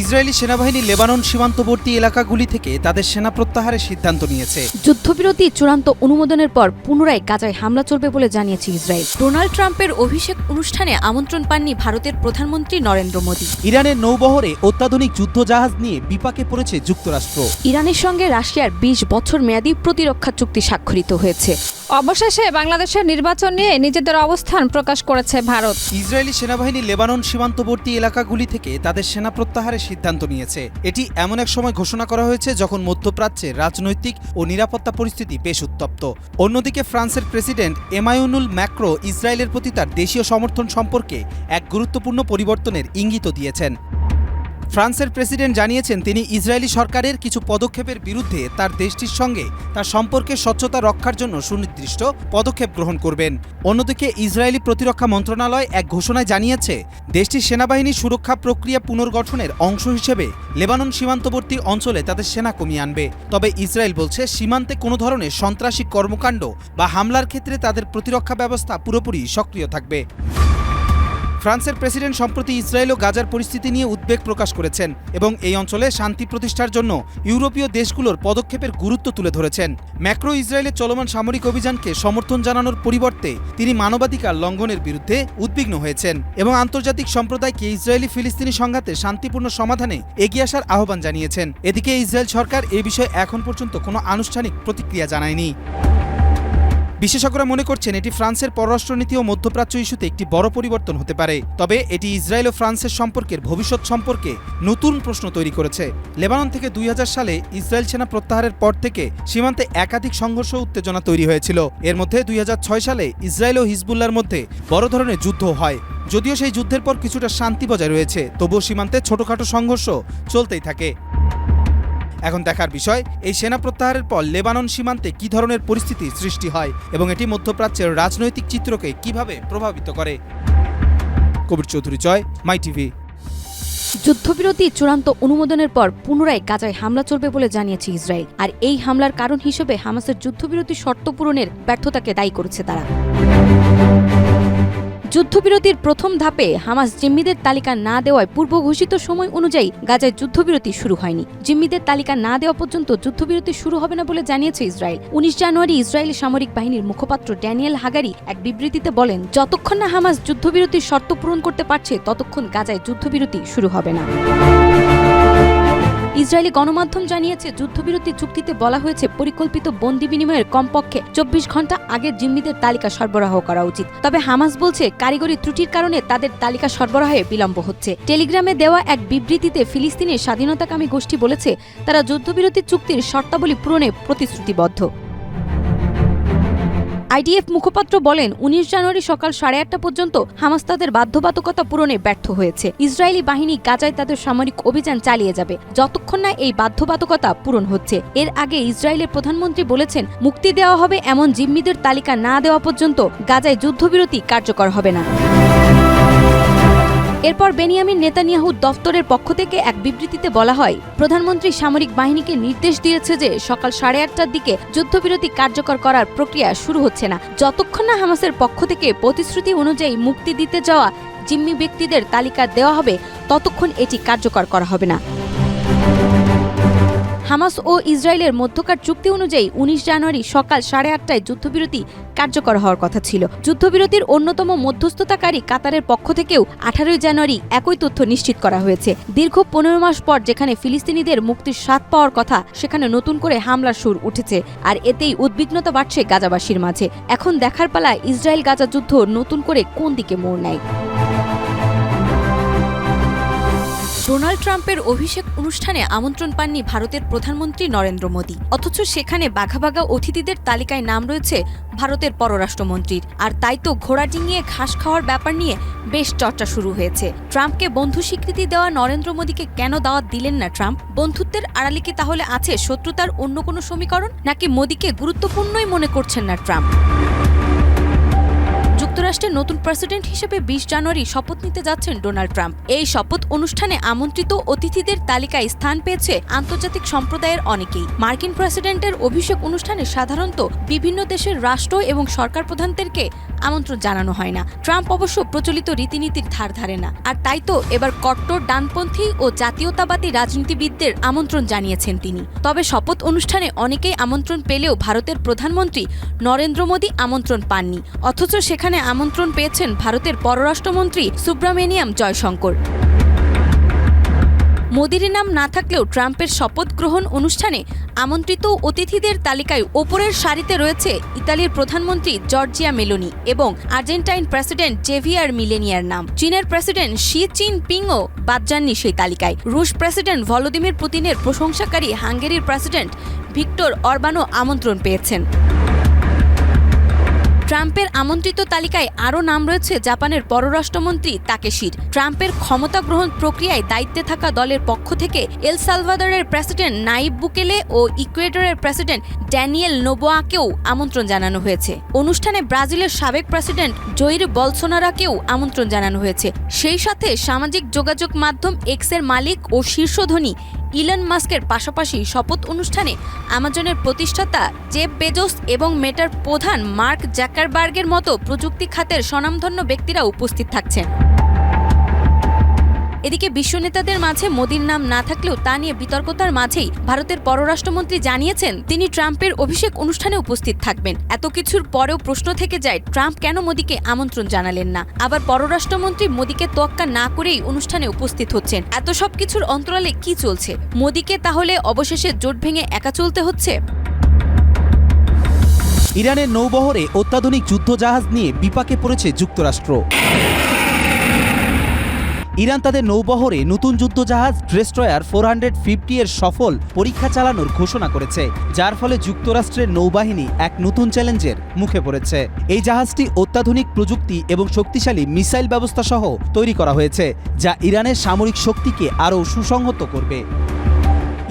Israeli সেনাবাহিনী Lebanon সীমান্তবর্তী এলাকাগুলি থেকে তাদের সেনা প্রত্যাহারের সিদ্ধান্ত নিয়েছে। যুদ্ধবিরতি চূড়ান্ত অনুমোদনের পর পুনরায় গাজায় হামলা চলবে বলে জানিয়েছে ইসরায়েল। ডোনাল্ড ট্রাম্পের অভিষেক অনুষ্ঠানে আমন্ত্রণ পাননি ভারতের প্রধানমন্ত্রী নরেন্দ্র মোদী। ইরানের নৌবহরে অত্যাধুনিক যুদ্ধজাহাজ নিয়ে বিপাকে পড়েছে যুক্তরাষ্ট্র। ইরানের সঙ্গে রাশিয়ার বিশ বছর মেয়াদী প্রতিরক্ষা চুক্তি স্বাক্ষরিত হয়েছে। অবশেষে বাংলাদেশের নির্বাচন নিয়ে নিজেদের অবস্থান প্রকাশ করেছে ভারত। ইসরায়েলি সেনাবাহিনী লেবানন সীমান্তবর্তী এলাকাগুলি থেকে তাদের সেনা প্রত্যাহারের সিদ্ধান্ত নিয়েছে। এটি এমন এক সময় ঘোষণা করা হয়েছে যখন মধ্যপ্রাচ্যে রাজনৈতিক ও নিরাপত্তা পরিস্থিতি বেশ উত্তপ্ত। অন্যদিকে ফ্রান্সের প্রেসিডেন্ট এমায়ুনুল ম্যাক্রো ইসরায়েলের প্রতি তার দেশীয় সমর্থন সম্পর্কে এক গুরুত্বপূর্ণ পরিবর্তনের ইঙ্গিত দিয়েছেন। ফ্রান্সের প্রেসিডেন্ট জানিয়েছেন তিনি ইসরায়েলি সরকারের কিছু পদক্ষেপের বিরুদ্ধে তার দেশটির সঙ্গে তার সম্পর্কের স্বচ্ছতা রক্ষার জন্য সুনির্দিষ্ট পদক্ষেপ গ্রহণ করবেন। অন্যদিকে ইসরায়েলি প্রতিরক্ষা মন্ত্রণালয় এক ঘোষণায় জানিয়েছে, দেশটির সেনাবাহিনী সুরক্ষা প্রক্রিয়া পুনর্গঠনের অংশ হিসেবে লেবানন সীমান্তবর্তী অঞ্চলে তাদের সেনা কমিয়ে আনবে। তবে ইসরায়েল বলছে, সীমান্তে কোনো ধরনের সন্ত্রাসী কর্মকাণ্ড বা হামলার ক্ষেত্রে তাদের প্রতিরক্ষা ব্যবস্থা পুরোপুরি সক্রিয় থাকবে। ফ্রান্সের প্রেসিডেন্ট সম্প্রতি ইসরায়েল ও গাজার পরিস্থিতি নিয়ে উদ্বেগ প্রকাশ করেছেন এবং এই অঞ্চলে শান্তি প্রতিষ্ঠার জন্য ইউরোপীয় দেশগুলোর পদক্ষেপের গুরুত্ব তুলে ধরেছেন। ম্যাক্রো ইসরায়েলের চলমান সামরিক অভিযানকে সমর্থন জানানোর পরিবর্তে তিনি মানবাধিকার লঙ্ঘনের বিরুদ্ধে উদ্বিগ্ন হয়েছেন এবং আন্তর্জাতিক সম্প্রদায়কে ইসরায়েলি ফিলিস্তিনি সংঘাতে শান্তিপূর্ণ সমাধানে এগিয়ে আসার আহ্বান জানিয়েছেন। এদিকে ইসরায়েল সরকার এ বিষয়ে এখন পর্যন্ত কোনো আনুষ্ঠানিক প্রতিক্রিয়া জানায়নি। বিশেষজ্ঞরা মনে করছেন এটি ফ্রান্সের পররাষ্ট্রনীতি ও মধ্যপ্রাচ্য ইস্যুতে একটি বড় পরিবর্তন হতে পারে। তবে এটি ইসরায়েল ও ফ্রান্সের সম্পর্কের ভবিষ্যৎ সম্পর্কে নতুন প্রশ্ন তৈরি করেছে। লেবানন থেকে দুই হাজার সালে ইসরায়েল সেনা প্রত্যাহারের পর থেকে সীমান্তে একাধিক সংঘর্ষ উত্তেজনা তৈরি হয়েছিল। এর মধ্যে দুই হাজার ছয় সালে ইসরায়েল ও হিজবুল্লার মধ্যে বড় ধরনের যুদ্ধ হয়। যদিও সেই যুদ্ধের পর কিছুটা শান্তি বজায় রয়েছে, তবুও সীমান্তে ছোটখাটো সংঘর্ষ চলতেই থাকে। এখন দেখার বিষয়, এই সেনা প্রত্যাহারের পর লেবানন সীমান্তে কি ধরনের পরিস্থিতি সৃষ্টি হয় এবং এটি মধ্যপ্রাচ্যের রাজনৈতিক চিত্রকে কীভাবে প্রভাবিত করে? Kabir Chowdhury Joy, my TV. যুদ্ধবিরতি চূড়ান্ত অনুমোদনের পর পুনরায় গাজায় হামলা চলবে বলে জানিয়েছে ইসরায়েল, আর এই হামলার কারণ হিসেবে হামাসের যুদ্ধবিরতি শর্ত পূরণের ব্যর্থতাকে দায়ী করেছে তারা। যুদ্ধবিরতির প্রথম ধাপে হামাস জিম্মিদের তালিকা না দেওয়ায় পূর্ব ঘোষিত সময় অনুযায়ী গাজায় যুদ্ধবিরতি শুরু হয়নি। জিম্মিদের তালিকা না দেওয়া পর্যন্ত যুদ্ধবিরতি শুরু হবে না বলে জানিয়েছে ইসরায়েল। উনিশ জানুয়ারি ইসরায়েলি সামরিক বাহিনীর মুখপাত্র ড্যানিয়েল হাগারি এক বিবৃতিতে বলেন, যতক্ষণ না হামাস যুদ্ধবিরতির শর্ত পূরণ করতে পারছে, ততক্ষণ গাজায় যুদ্ধবিরতি শুরু হবে না। ইসরায়েলি গণমাধ্যম জানিয়েছে, যুদ্ধবিরতি চুক্তিতে বলা হয়েছে, পরিকল্পিত বন্দি বিনিময়ের কমপক্ষে চব্বিশ ঘণ্টা আগে জিম্মিদের তালিকা সরবরাহ করা উচিত। তবে হামাস বলছে, কারিগরি ত্রুটির কারণে তাদের তালিকা সরবরাহে বিলম্ব হচ্ছে। টেলিগ্রামে দেওয়া এক বিবৃতিতে ফিলিস্তিনের স্বাধীনতাকামী গোষ্ঠী বলেছে, তারা যুদ্ধবিরতি চুক্তির শর্তাবলী পূরণে প্রতিশ্রুতিবদ্ধ। আইডিএফ মুখপাত্র বলেন, উনিশ জানুয়ারি সকাল সাড়ে আটটা পর্যন্ত হামাস তাদের বাধ্যবাধকতা পূরণে ব্যর্থ হয়েছে। ইসরায়েলি বাহিনী গাজায় তাদের সামরিক অভিযান চালিয়ে যাবে। যতক্ষণ না এই বাধ্যবাধকতা পূরণ হচ্ছে, এর আগে ইসরায়েলের প্রধানমন্ত্রী বলেছেন, মুক্তি দেওয়া হবে এমন জিম্মিদের তালিকা না দেওয়া পর্যন্ত গাজায় যুদ্ধবিরতি কার্যকর হবে না। এরপর বেনিয়ামিন নেতানিয়াহু দফতরের পক্ষ থেকে এক বিবৃতিতে বলা হয়, প্রধানমন্ত্রী সামরিক বাহিনীকে নির্দেশ দিয়েছে যে সকাল সাড়ে আটটার দিকে যুদ্ধবিরতি কার্যকর করার প্রক্রিয়া শুরু হচ্ছে না। যতক্ষণ না হামাসের পক্ষ থেকে প্রতিশ্রুতি অনুযায়ী মুক্তি দিতে যাওয়া জিম্মি ব্যক্তিদের তালিকা দেওয়া হবে, ততক্ষণ এটি কার্যকর করা হবে না। হামাস ও ইসরায়েলের মধ্যকার চুক্তি অনুযায়ী উনিশ জানুয়ারি সকাল সাড়ে আটটায় যুদ্ধবিরতি কার্যকর হওয়ার কথা ছিল। যুদ্ধবিরতির অন্যতম মধ্যস্থতাকারী কাতারের পক্ষ থেকেও আঠারোই জানুয়ারি একই তথ্য নিশ্চিত করা হয়েছে। দীর্ঘ পনেরো মাস পর যেখানে ফিলিস্তিনিদের মুক্তির স্বাদ পাওয়ার কথা, সেখানে নতুন করে হামলার সুর উঠেছে আর এতেই উদ্বিগ্নতা বাড়ছে গাজাবাসীর মাঝে। এখন দেখার পালা ইসরায়েল গাজা যুদ্ধ নতুন করে কোন দিকে মোড় নেয়? ডোনাল্ড ট্রাম্পের অভিষেক অনুষ্ঠানে আমন্ত্রণ পাননি ভারতের প্রধানমন্ত্রী নরেন্দ্র মোদী। অথচ সেখানে বাঘা বাঘা অতিথিদের তালিকায় নাম রয়েছে ভারতের পররাষ্ট্রমন্ত্রীর। আর তাই তো ঘোড়া ডিঙিয়ে ঘাস খাওয়ার ব্যাপার নিয়ে বেশ চর্চা শুরু হয়েছে। ট্রাম্পকে বন্ধু স্বীকৃতি দেওয়া নরেন্দ্র মোদীকে কেন দাওয়াত দিলেন না ট্রাম্প? বন্ধুত্বের আড়ালে কি তাহলে আছে শত্রুতার অন্য কোনো সমীকরণ? নাকি মোদীকে গুরুত্বপূর্ণই মনে করছেন না ট্রাম্প? যুক্তরাষ্ট্রের নতুন প্রেসিডেন্ট হিসেবে বিশ জানুয়ারি শপথ নিতে যাচ্ছেন ডোনাল্ড ট্রাম্প। এই শপথ অনুষ্ঠানে আমন্ত্রিত অতিথিদের তালিকায় স্থান পেয়েছে আন্তর্জাতিক সম্প্রদায়ের অনেকেই। মার্কিন প্রেসিডেন্টের অভিষেক অনুষ্ঠানে সাধারণত বিভিন্ন দেশের রাষ্ট্র এবং সরকার প্রধানদেরকে আমন্ত্রণ জানানো হয় না। ট্রাম্প অবশ্য প্রচলিত রীতিনীতির ধার ধারে না। আর তাই তো এবার কট্টর, ডানপন্থী ও জাতীয়তাবাদী রাজনীতিবিদদের আমন্ত্রণ জানিয়েছেন তিনি। তবে শপথ অনুষ্ঠানে অনেকেই আমন্ত্রণ পেলেও ভারতের প্রধানমন্ত্রী নরেন্দ্র মোদী আমন্ত্রণ পাননি। অথচ সেখানে আমন্ত্রণ পেয়েছেন ভারতের পররাষ্ট্রমন্ত্রী সুব্রামেনিয়াম জয়শঙ্কর। মোদির নাম না থাকলেও ট্রাম্পের শপথ গ্রহণ অনুষ্ঠানে আমন্ত্রিত অতিথিদের তালিকায় ওপরের সারিতে রয়েছে ইতালির প্রধানমন্ত্রী জর্জিয়া মেলোনি এবং আর্জেন্টাইন প্রেসিডেন্ট জেভিয়ার মিলেনিয়ার নাম। চীনের প্রেসিডেন্ট শি চিন পিংও বাদ যাননি সেই তালিকায়। রুশ প্রেসিডেন্ট ভলোদিমির পুতিনের প্রশংসাকারী হাঙ্গেরির প্রেসিডেন্ট ভিক্টর অরবানও আমন্ত্রণ পেয়েছেন। ট্রাম্পের আমন্ত্রিত তালিকায় আরও নাম রয়েছে জাপানের পররাষ্ট্রমন্ত্রী তাকেশির। ট্রাম্পের ক্ষমতা গ্রহণ প্রক্রিয়ায় দায়িত্বে থাকা দলের পক্ষ থেকে এল সালভাদরের প্রেসিডেন্ট নাইব বুকেলে ও ইকুয়েডরের প্রেসিডেন্ট ড্যানিয়েল নোবোয়াকেও আমন্ত্রণ জানানো হয়েছে। অনুষ্ঠানে ব্রাজিলের সাবেক প্রেসিডেন্ট জয়ির বলসোনারাকেও আমন্ত্রণ জানানো হয়েছে। সেই সাথে সামাজিক যোগাযোগ মাধ্যম এক্সের মালিক ও শীর্ষধনী ইলন মাস্কের পাশাপাশি শপথ অনুষ্ঠানে আমাজনের প্রতিষ্ঠাতা জেব বেজোস এবং মেটার প্রধান মার্ক জ্যাকারবার্গের মতো প্রযুক্তি খাতের স্বনামধন্য ব্যক্তিরা উপস্থিত থাকছেন। এদিকে বিশ্ব নেতাদের মাঝে মোদির নাম না থাকলেও তা নিয়ে বিতর্কতার মাঝেই ভারতের পররাষ্ট্রমন্ত্রী জানিয়েছেন, তিনি ট্রাম্পের অভিষেক অনুষ্ঠানে উপস্থিত থাকবেন। এত কিছুর পরেও প্রশ্ন থেকে যায়, ট্রাম্প কেন মোদিকে আমন্ত্রণ জানালেন না? আবার পররাষ্ট্রমন্ত্রী মোদিকে তোয়াক্কা না করেই অনুষ্ঠানে উপস্থিত হচ্ছেন। এত সব কিছুর অন্তরালে কি চলছে? মোদিকে তাহলে অবশেষে জোট ভেঙে একা চলতে হচ্ছে? ইরানের নৌবহরে অত্যাধুনিক যুদ্ধজাহাজ নিয়ে বিপাকে পড়েছে যুক্তরাষ্ট্র। ইরান তাদের নৌবহরে নতুন যুদ্ধজাহাজ ড্রেস্ট্রয়ার ফোর হান্ড্রেড ফিফটি এর সফল পরীক্ষা চালানোর ঘোষণা করেছে, যার ফলে যুক্তরাষ্ট্রের নৌবাহিনী এক নতুন চ্যালেঞ্জের মুখে পড়েছে। এই জাহাজটি অত্যাধুনিক প্রযুক্তি এবং শক্তিশালী মিসাইল ব্যবস্থা সহ তৈরি করা হয়েছে, যা ইরানের সামরিক শক্তিকে আরও সুসংহত করবে।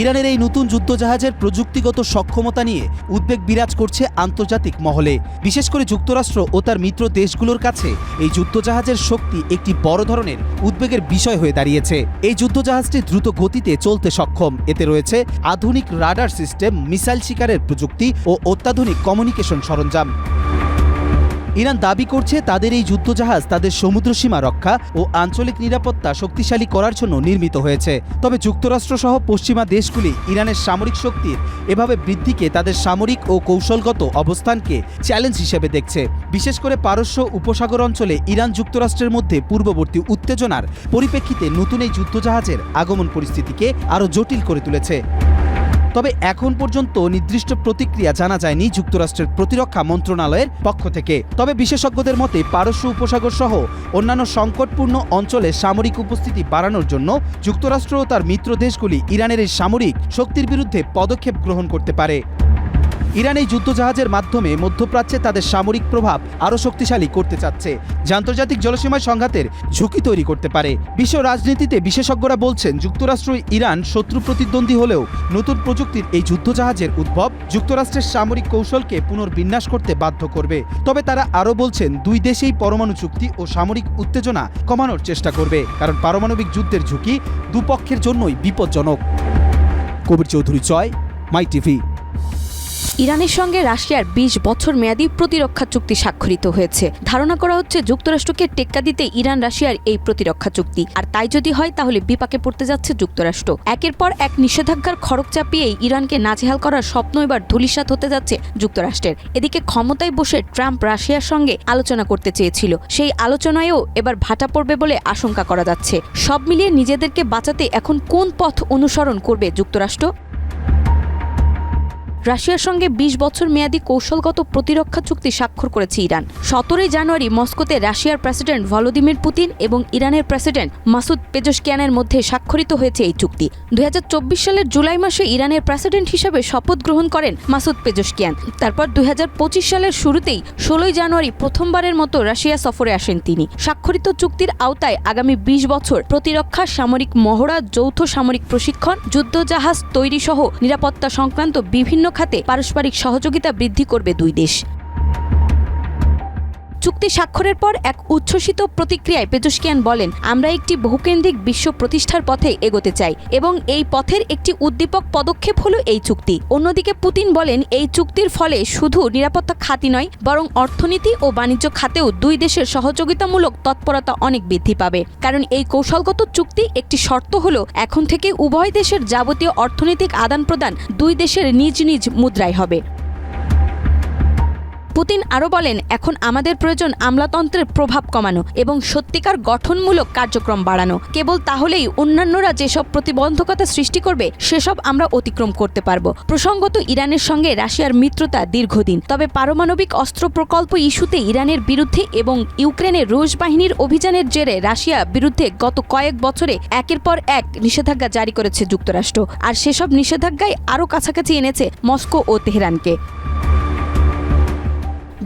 ইরানের এই নতুন যুদ্ধজাহাজের প্রযুক্তিগত সক্ষমতা নিয়ে উদ্বেগ বিরাজ করছে আন্তর্জাতিক মহলে। বিশেষ করে যুক্তরাষ্ট্র ও তার মিত্র দেশগুলোর কাছে এই যুদ্ধজাহাজের শক্তি একটি বড় ধরনের উদ্বেগের বিষয় হয়ে দাঁড়িয়েছে। এই যুদ্ধজাহাজটি দ্রুত গতিতে চলতে সক্ষম। এতে রয়েছে আধুনিক রাডার সিস্টেম, মিসাইল শিকারের প্রযুক্তি ও অত্যাধুনিক কমিউনিকেশন সরঞ্জাম। ইরান দাবি করছে তাদের এই যুদ্ধজাহাজ তাদের সমুদ্রসীমা রক্ষা ও আঞ্চলিক নিরাপত্তা শক্তিশালী করার জন্য নির্মিত হয়েছে। তবে যুক্তরাষ্ট্র সহ পশ্চিমা দেশগুলি ইরানের সামরিক শক্তির এভাবে বৃদ্ধিকে তাদের সামরিক ও কৌশলগত অবস্থানকে চ্যালেঞ্জ হিসেবে দেখছে। বিশেষ করে পারস্য উপসাগর অঞ্চলে ইরান যুক্তরাষ্ট্রের মধ্যে পূর্ববর্তী উত্তেজনার পরিপ্রেক্ষিতে নতুন এই যুদ্ধজাহাজের আগমন পরিস্থিতিকে আরও জটিল করে তুলেছে। তবে এখন পর্যন্ত নির্দিষ্ট প্রতিক্রিয়া জানা যায়নি যুক্তরাষ্ট্রের প্রতিরক্ষা মন্ত্রণালয়ের পক্ষ থেকে। তবে বিশেষজ্ঞদের মতে পারস্য উপসাগর সহ অন্যান্য সংকটপূর্ণ অঞ্চলে সামরিক উপস্থিতি বাড়ানোর জন্য যুক্তরাষ্ট্র ও তার মিত্র দেশগুলি ইরানের এই সামরিক শক্তির বিরুদ্ধে পদক্ষেপ গ্রহণ করতে পারে। ইরান এই যুদ্ধজাহাজের মাধ্যমে মধ্যপ্রাচ্যে তাদের সামরিক প্রভাব আরও শক্তিশালী করতে চাচ্ছে। যা আন্তর্জাতিক জলসীমায় সংঘাতের ঝুঁকি তৈরি করতে পারে। বিশ্ব রাজনীতিতে বিশেষজ্ঞরা বলছেন, যুক্তরাষ্ট্র ইরান শত্রু প্রতিদ্বন্দ্বী হলেও নতুন প্রযুক্তির এই যুদ্ধজাহাজের উদ্ভব যুক্তরাষ্ট্রের সামরিক কৌশলকে পুনর্বিন্যাস করতে বাধ্য করবে। তবে তারা আরও বলছেন, দুই দেশেই পরমাণু চুক্তি ও সামরিক উত্তেজনা কমানোর চেষ্টা করবে, কারণ পারমাণবিক যুদ্ধের ঝুঁকি দুপক্ষের জন্যই বিপজ্জনক। Kabir Chowdhury, Joy, my TV. ইরানের সঙ্গে রাশিয়ার ২০ বছর মেয়াদী প্রতিরক্ষা চুক্তি স্বাক্ষরিত হয়েছে। ধারণা করা হচ্ছে যুক্তরাষ্ট্রকে টেক্কা দিতে ইরান রাশিয়ার এই প্রতিরক্ষা চুক্তি। আর তাই যদি হয়, তাহলে বিপাকে পড়তে যাচ্ছে যুক্তরাষ্ট্র। একের পর এক নিষেধাজ্ঞার খড়ক চাপিয়েই ইরানকে নাজেহাল করার স্বপ্ন এবার ধূলিসাৎ হতে যাচ্ছে যুক্তরাষ্ট্রের। এদিকে ক্ষমতায় বসে ট্রাম্প রাশিয়ার সঙ্গে আলোচনা করতে চেয়েছিল। সেই আলোচনায়ও এবার ভাটা পড়বে বলে আশঙ্কা করা যাচ্ছে। সব মিলিয়ে নিজেদেরকে বাঁচাতে এখন কোন পথ অনুসরণ করবে যুক্তরাষ্ট্র? রাশিয়ার সঙ্গে ২০ বছর মেয়াদী কৌশলগত প্রতিরক্ষা চুক্তি স্বাক্ষর করেছে ইরান। সতেরোই জানুয়ারি মস্কোতে রাশিয়ার প্রেসিডেন্ট ভলোদিমির পুতিন এবং ইরানের প্রেসিডেন্ট মাসুদ পেজস্কিয়ানের মধ্যে স্বাক্ষরিত হয়েছে এই চুক্তি। দুই সালের জুলাই মাসে ইরানের প্রেসিডেন্ট হিসেবে শপথ গ্রহণ করেন মাসুদ পেজস্কিয়ান তারপর দুই হাজার পঁচিশ সালের শুরুতেই ষোলোই জানুয়ারি প্রথমবারের মতো রাশিয়া সফরে আসেন তিনি। স্বাক্ষরিত চুক্তির আওতায় আগামী ২০ বছর প্রতিরক্ষা, সামরিক মহড়া, যৌথ সামরিক প্রশিক্ষণ, যুদ্ধজাহাজ তৈরি সহ নিরাপত্তা সংক্রান্ত বিভিন্ন খাতে পারস্পরিক সহযোগিতা বৃদ্ধি করবে দুই দেশ। চুক্তি স্বাক্ষরের পর এক উচ্ছ্বসিত প্রতিক্রিয়ায় পেজুশকিয়ান বলেন, আমরা একটি বহুকেন্দ্রিক বিশ্ব প্রতিষ্ঠার পথে এগোতে চাই এবং এই পথের একটি উদ্দীপক পদক্ষেপ হলো এই চুক্তি। অন্যদিকে পুতিন বলেন, এই চুক্তির ফলে শুধু নিরাপত্তা খাতি নয়, বরং অর্থনীতি ও বাণিজ্য খাতেও দুই দেশের সহযোগিতামূলক তৎপরতা অনেক বৃদ্ধি পাবে। কারণ এই কৌশলগত চুক্তি একটি শর্ত হলো, এখন থেকে উভয় দেশের যাবতীয় অর্থনৈতিক আদান প্রদান দুই দেশের নিজ নিজ মুদ্রায় হবে। পুতিন আরও বলেন, এখন আমাদের প্রয়োজন আমলাতন্ত্রের প্রভাব কমানো এবং সত্যিকার গঠনমূলক কার্যক্রম বাড়ানো। কেবল তাহলেই অন্যান্যরা যেসব প্রতিবন্ধকতা সৃষ্টি করবে, সেসব আমরা অতিক্রম করতে পারব। প্রসঙ্গত, ইরানের সঙ্গে রাশিয়ার মিত্রতা দীর্ঘদিন। তবে পারমাণবিক অস্ত্র প্রকল্প ইস্যুতে ইরানের বিরুদ্ধে এবং ইউক্রেনের রুশ বাহিনীর অভিযানের জেরে রাশিয়া বিরুদ্ধে গত কয়েক বছরে একের পর এক নিষেধাজ্ঞা জারি করেছে যুক্তরাষ্ট্র। আর সেসব নিষেধাজ্ঞায় আরও কাছাকাছি এনেছে মস্কো ও তেহরানকে।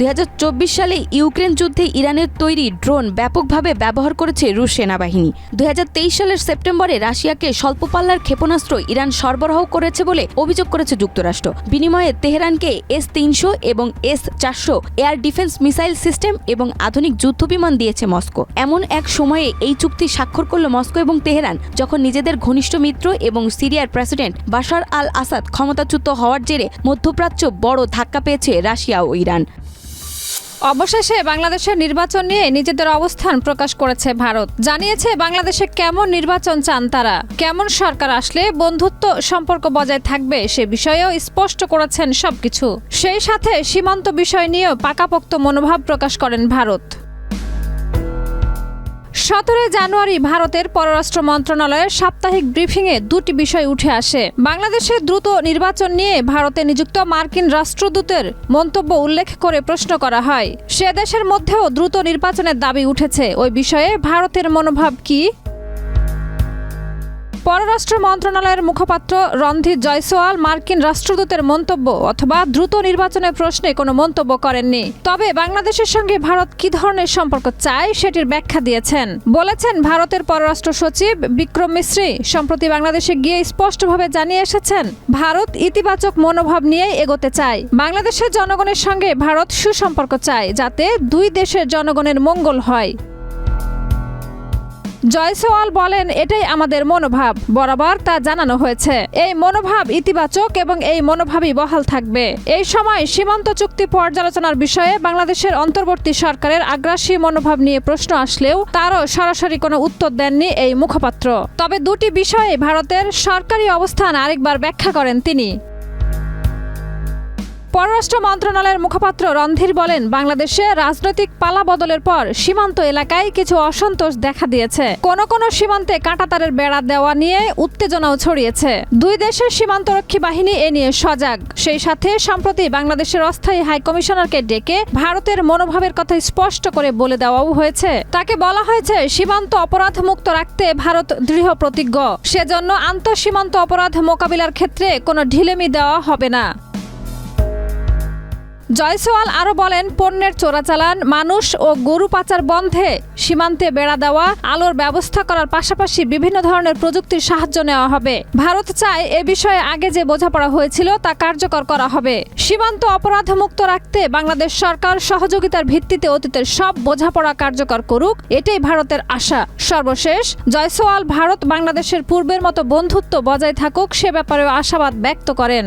দুই হাজার চব্বিশ সালে ইউক্রেন যুদ্ধে ইরানের তৈরি ড্রোন ব্যাপকভাবে ব্যবহার করেছে রুশ সেনাবাহিনী। দুই হাজার তেইশ সালের সেপ্টেম্বরে রাশিয়াকে স্বল্প পাল্লার ক্ষেপণাস্ত্র ইরান সরবরাহ করেছে বলে অভিযোগ করেছে যুক্তরাষ্ট্র। বিনিময়ে তেহরানকে এস তিনশো এবং এস চারশো এয়ার ডিফেন্স মিসাইল সিস্টেম এবং আধুনিক যুদ্ধবিমান দিয়েছে মস্কো। এমন এক সময়ে এই চুক্তি স্বাক্ষর করল মস্কো এবং তেহরান, যখন নিজেদের ঘনিষ্ঠ মিত্র এবং সিরিয়ার প্রেসিডেন্ট বাশার আল আসাদ ক্ষমতাচ্যুত হওয়ার জেরে মধ্যপ্রাচ্য বড় ধাক্কা পেয়েছে রাশিয়া ও ইরান। অবশেষে বাংলাদেশের নির্বাচন নিয়ে নিজেদের অবস্থান প্রকাশ করেছে ভারত। জানিয়েছে, বাংলাদেশে কেমন নির্বাচন চান তারা? কেমন সরকার আসলে বন্ধুত্ব সম্পর্ক বজায় থাকবে সে বিষয়েও স্পষ্ট করেছেন সবকিছু। সেই সাথে সীমান্ত বিষয় নিয়েও পাকাপোক্ত মনোভাব প্রকাশ করেন ভারত। সতেরোই জানুয়ারি ভারতের পররাষ্ট্র মন্ত্রণালয়ের সাপ্তাহিক ব্রিফিংয়ে দুটি বিষয় উঠে আসে। বাংলাদেশের দ্রুত নির্বাচন নিয়ে ভারতে নিযুক্ত মার্কিন রাষ্ট্রদূতের মন্তব্য উল্লেখ করে প্রশ্ন করা হয়। সে দেশের মধ্যেও দ্রুত নির্বাচনের দাবি উঠেছে। ওই বিষয়ে ভারতের মনোভাব কি? পররাষ্ট্র মন্ত্রণালয়ের মুখপাত্র রণধীর জয়সওয়াল মার্কিন রাষ্ট্রদূতের মন্তব্য অথবা দ্রুত নির্বাচনের প্রশ্নে কোনো মন্তব্য করেননি। তবে বাংলাদেশের সঙ্গে ভারত কি ধরনের সম্পর্ক চায় সেটির ব্যাখ্যা দিয়েছেন। বলেছেন, ভারতের পররাষ্ট্র সচিব বিক্রম মিশ্রি সম্প্রতি বাংলাদেশে গিয়ে স্পষ্টভাবে জানিয়ে এসেছেন, ভারত ইতিবাচক মনোভাব নিয়েই এগোতে চায়। বাংলাদেশের জনগণের সঙ্গে ভারত সুসম্পর্ক চায় যাতে দুই দেশের জনগণের মঙ্গল হয়। জয়সওয়াল বলেন, এটাই আমাদের মনোভাব। বরাবর তা জানানো হয়েছে। এই মনোভাব ইতিবাচক এবং এই মনোভাবই বহাল থাকবে। এই সময় সীমান্ত চুক্তি পর্যালোচনার বিষয়ে বাংলাদেশের অন্তর্বর্তী সরকারের আগ্রাসী মনোভাব নিয়ে প্রশ্ন আসলেও তারও সরাসরি কোনো উত্তর দেননি এই মুখপাত্র। তবে দুটি বিষয়ে ভারতের সরকারি অবস্থান আরেকবার ব্যাখ্যা করেন তিনি। পররাষ্ট্র মন্ত্রণালয়ের মুখপাত্র রণধীর বলেন, বাংলাদেশে রাজনৈতিক পালা বদলের পর সীমান্ত এলাকায় কিছু অসন্তোষ দেখা দিয়েছে। কোন কোন সীমান্তে কাঁটাতারের বেড়া দেওয়া নিয়ে উত্তেজনাও ছড়িয়েছে। দুই দেশের সীমান্তরক্ষী বাহিনী এ নিয়ে সজাগ। সেই সাথে সম্প্রতি বাংলাদেশের অস্থায়ী হাই কমিশনারকে ডেকে ভারতের মনোভাবের কথা স্পষ্ট করে বলে দেওয়াও হয়েছে। তাকে বলা হয়েছে, সীমান্ত অপরাধ মুক্ত রাখতে ভারত দৃঢ় প্রতিজ্ঞ। সেজন্য আন্তঃসীমান্ত অপরাধ মোকাবিলার ক্ষেত্রে কোনো ঢিলেমি দেওয়া হবে না। জয়সওয়াল আরও বলেন, পণ্যের চোরাচালান, মানুষ ও গরু পাচার বন্ধে সীমান্তে বেড়া দেওয়া, আলোর ব্যবস্থা করার পাশাপাশি বিভিন্ন ধরনের প্রযুক্তির সাহায্য নেওয়া হবে। ভারত চায় এ বিষয়ে আগে যে বোঝাপড়া হয়েছিল তা কার্যকর করা হবে। সীমান্ত অপরাধ মুক্ত রাখতে বাংলাদেশ সরকার সহযোগিতার ভিত্তিতে অতীতের সব বোঝাপড়া কার্যকর করুক, এটাই ভারতের আশা। সর্বশেষ, জয়সওয়াল ভারত বাংলাদেশের পূর্বের মতো বন্ধুত্ব বজায় থাকুক, সে ব্যাপারেও আশাবাদ ব্যক্ত করেন।